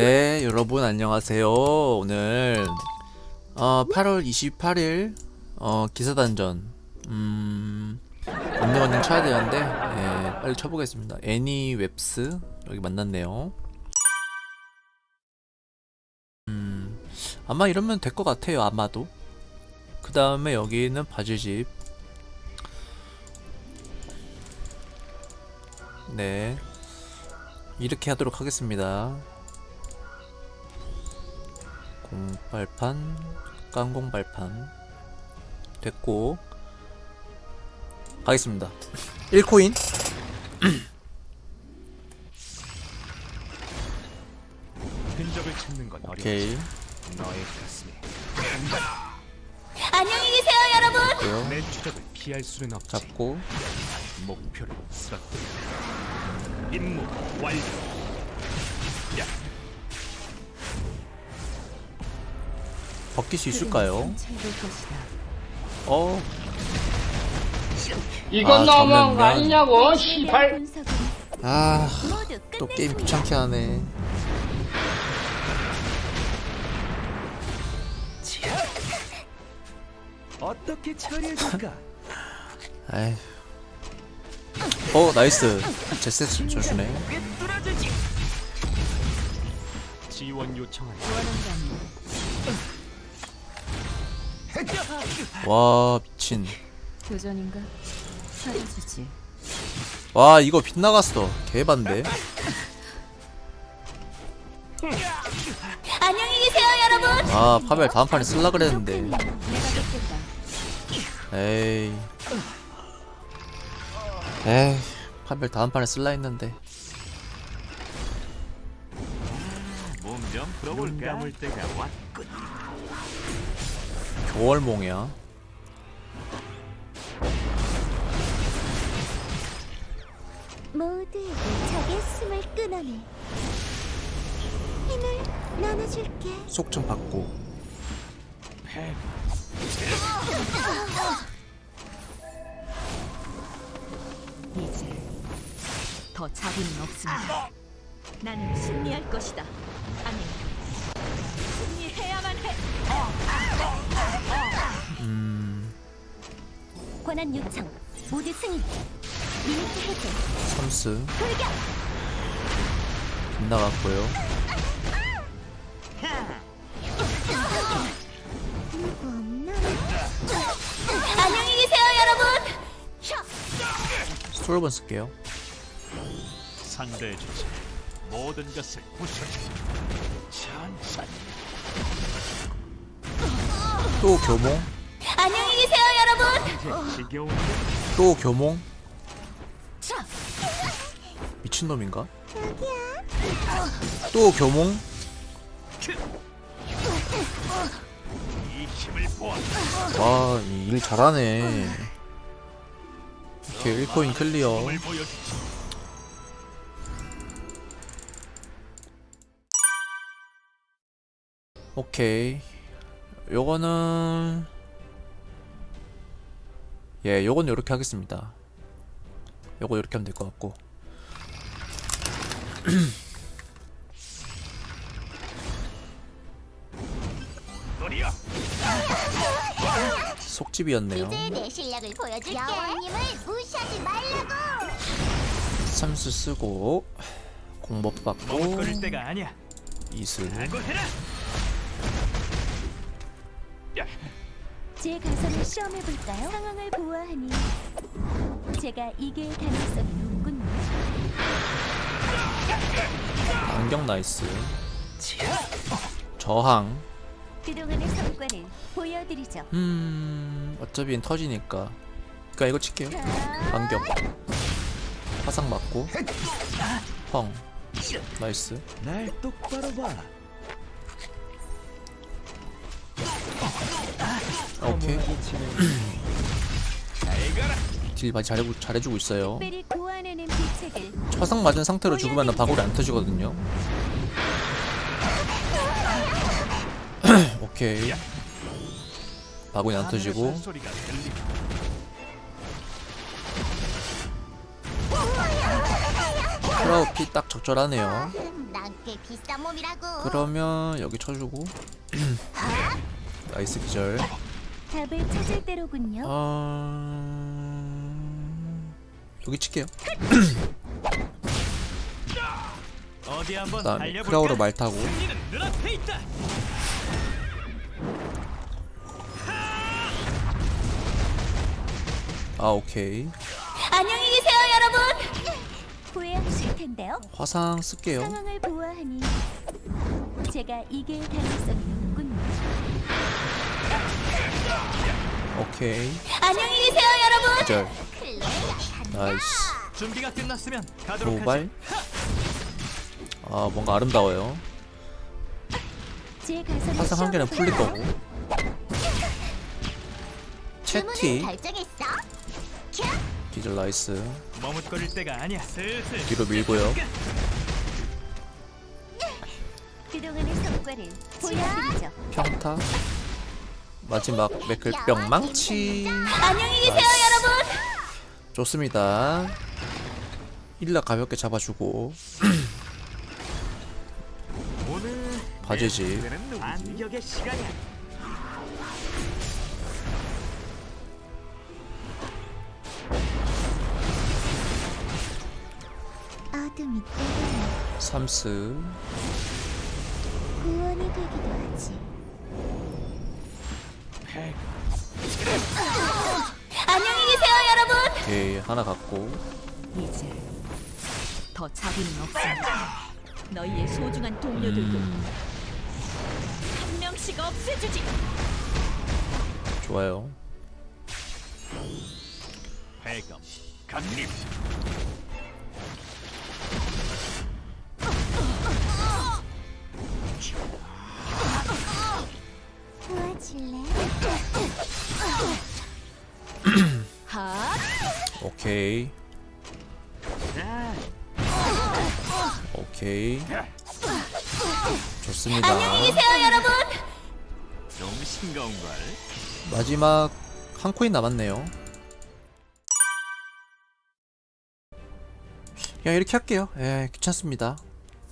네, 여러분 안녕하세요. 오늘 어, 8월 28일 어, 기사단전 음, 언능 쳐야 되는데 예, 빨리 쳐보겠습니다. 애니 웹스 여기 만났네요. 음, 아마 이러면 될 것 같아요. 아마도. 그 다음에 여기는 바지집. 네. 이렇게 하도록 하겠습니다. 공발판, 깡공발판 됐고 가겠습니다. 1코인 흔적을 찾는 건. 오케이 너의 가슴에 안녕히 계세요, 여러분. 고요 내 추적을 피할 수는 없지. 잡고 목표를 쓰러뜨려. 임무 완료. 야, 벗길 수 있을까요? 어 이건 아, 너무한. 거 아니냐고 시발 아, 또 게임. 귀찮게 하네. 어떻게 처리해줄까? 아이. 어, 나이스. 제세스 조심해. 지원 요청한다. 와 미친 교전인가? 사라지지. 와 이거 빗나갔어 개반데 안녕히 계세요, 여러분. 아 파멸 다음 판에 쓸라 그랬는데 에이 에이 파멸 다음 판에 쓸라 했는데 몸좀 풀어볼까? 5월몽이야 모두에게 자기의 숨을 끊어내 힘을 나눠줄게 속 좀 받고 이제 더 자비는 없습니다. 나는 승리할 것이다. 아니, 승리해야만 해. 권한 요청. 모두 승인. 리미트 해제. 삼스. 돌격. 빗나갔고요. 누구 없나? 안녕히 계세요, 여러분. 스톨번 쓸게요. 상대해 주지. 모든 것을 부셔줘. 천천히. 또 교몽. 안녕히 계세요, 여러분. 또 교몽. 자, 미친놈인가? 또 교몽. 보아. 와, 이일 잘하네. 오케이, 1코인 클리어. 오케이. 요거는 예, 요건 요렇게 하겠습니다. 요거 요렇게 하면 될 것 같고. 속집이었네요. 내 실력을 보여줄게. 여왕님을 무시하지 말라고. 삼수 쓰고 공법 받고 때가 아니야. 이슬. 야, 제 가설을 시험해 볼까요? 상황을 보아하니 제가 이길 가능성이 높군요. 안경 나이스. 저항. 그동안의 성과를 보여드리죠. 음, 어차피 터지니까. 그니까 이거 칠게요. 안경. 화상 맞고. 펑. 나이스. 날 똑바로 봐. 오케이. 잘 가라. 딜 많이 잘해주, 잘해주고 있어요. 화상 맞은 상태로 죽으면 바구리 안 터지거든요. 오케이. 바구니 안 터지고. 소리가 들리. 크라우 피 딱 적절하네요. 그러면 여기 쳐주고 나이스 기절 답을 찾을 때로군요. 어... 여기 칠게요 어디 한번 달려볼까? 크라우로 말 타고 승리는 눈앞에 있다. 아 오케이 안녕히 계세요, 여러분. 후회하실 텐데요. 화상 쓸게요 상황을 보아하니 제가 이길 가능성이. 오케이. 안녕히 계세요, 여러분. 클로에가 나이스. 준비가 끝났으면 가도록 도발. 아 뭔가 아름다워요. 제 가슴을 화상 한 개는 풀릴 거고. 채티 결정했어? 기절 나이스. 하지. 머뭇거릴 때가 아니야. 슬슬. 뒤로 밀고요. 그동안의 성과를 보여드리죠. 평타 마지막 맥클병 망치 안녕히 계세요, 여러분. 좋습니다 일라 가볍게 잡아주고 누구지? 반격의 시간이야. 어둠이 삼스 구원이 되기도 하지. 안녕히 계세요, 여러분. 오케이 하나 갖고 이제 더 자비는 없습니다. 너희의 소중한 동료들도 음, 한 명씩 없애주지. 좋아요 배검 강림. 오케이 자, 오케이 좋습니다 계세요, 여러분. 좀 싱거운 걸. 마지막 한 코인 남았네요 그냥 이렇게 할게요 예 귀찮습니다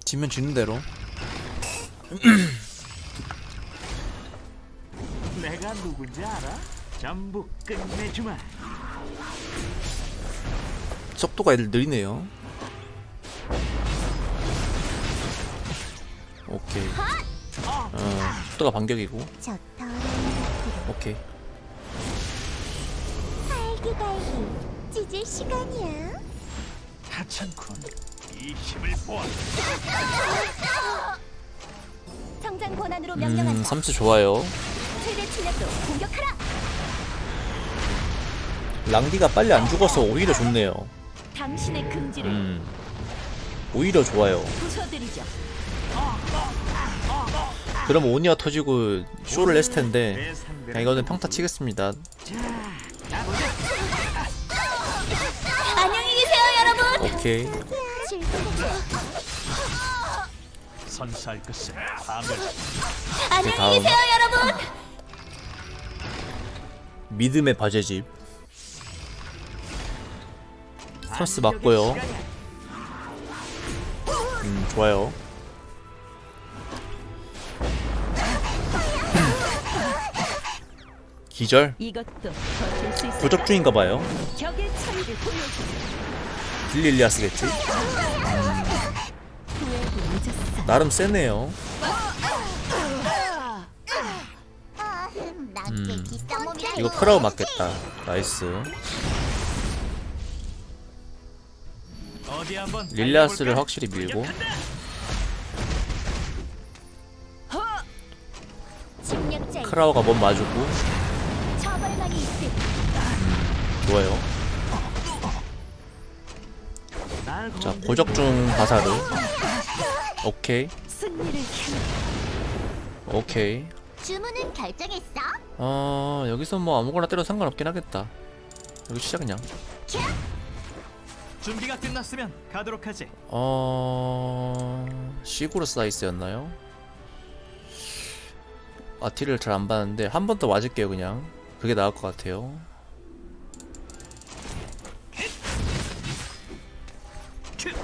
지면 지는 대로 내가 누군지 알아? 전부 끝내주마. 속도가 애들 느리네요 오케이 어, 속도가 반격이고 오케이 갈기갈기 찢을 시간이야. 하찮군. 이 힘을 보아. 성장 권한으로 음 명령한다. 삼스 좋아요 최대 출력으로 공격하라. 랑디가 빨리 안 죽어서 오히려 좋네요 당신의 금지를 음 오히려 좋아요 부숴드리죠. 그럼 오니아 터지고 쇼를 냈을 텐데 그냥 이거는 평타 치겠습니다 안녕히 계세요, 여러분. 오케이 선사할 것은 밤을 안녕히 다음. 계세요, 여러분. 믿음의 바제집 삼스 맞고요 음 좋아요 기절. 도적 중인가봐요. 딜릴리아 스겠지 후회도 늦었어. 나름 세네요 음. 몸이라고. 이거 크라우 맞겠다 나이스 릴리아스를 달려볼까? 확실히 밀고. 크라우가 몸 맞주고. 처벌만이 있을 좋아요. 날자 고적중 바사르 오케이. 오케이. 주문은 결정했어? 어 여기서 뭐 아무거나 때려 상관없긴 하겠다. 여기 시작 그냥 준비가 끝났으면 가도록 하지. 어 시구르 사이스였나요? 아티를 잘 안 봤는데 한 번 더 맞을게요 그냥 그게 나을 것 같아요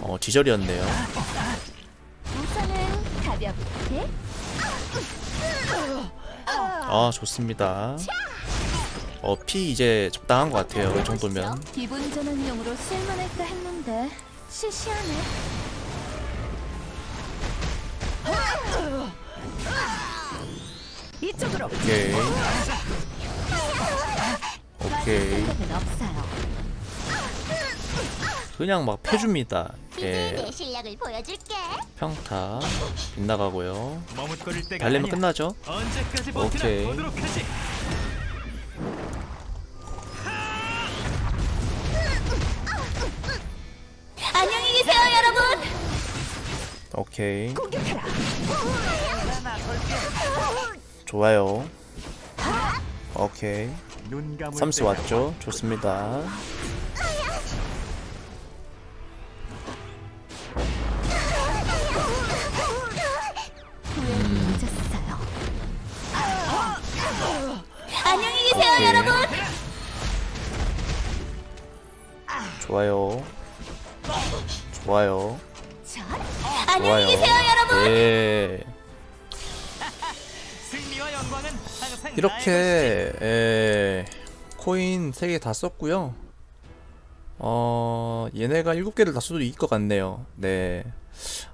어 지절이었네요 우선은 네? 아 좋습니다 어 피 이제 적당한 것 같아요 이 정도면 기분 전환용으로 쓸만할까 했는데 시시하네. 이쪽으로 오케이 오케이. 그냥 막 패줍니다 이제 예내 실력을 보여줄게. 평타 빗나가고요 머뭇거릴 때가 달리면 아니야. 끝나죠 언제까지 버티나 오케이. 보도록 하지. 계세요, 여러분. 오케이. 좋아요. 오케이. 때가 왔죠? 좋습니다 좋아요 안녕히 좋아요 계세요, 여러분. 예 이렇게 에, 코인 3개 다 썼고요. 어, 얘네가 7개를 다 써도 이길 것 같네요. 네.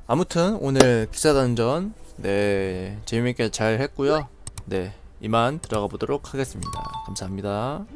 아무튼 오늘 기사단전 네, 재밌게 잘 했고요. 네, 이만 들어가 보도록 하겠습니다. 감사합니다.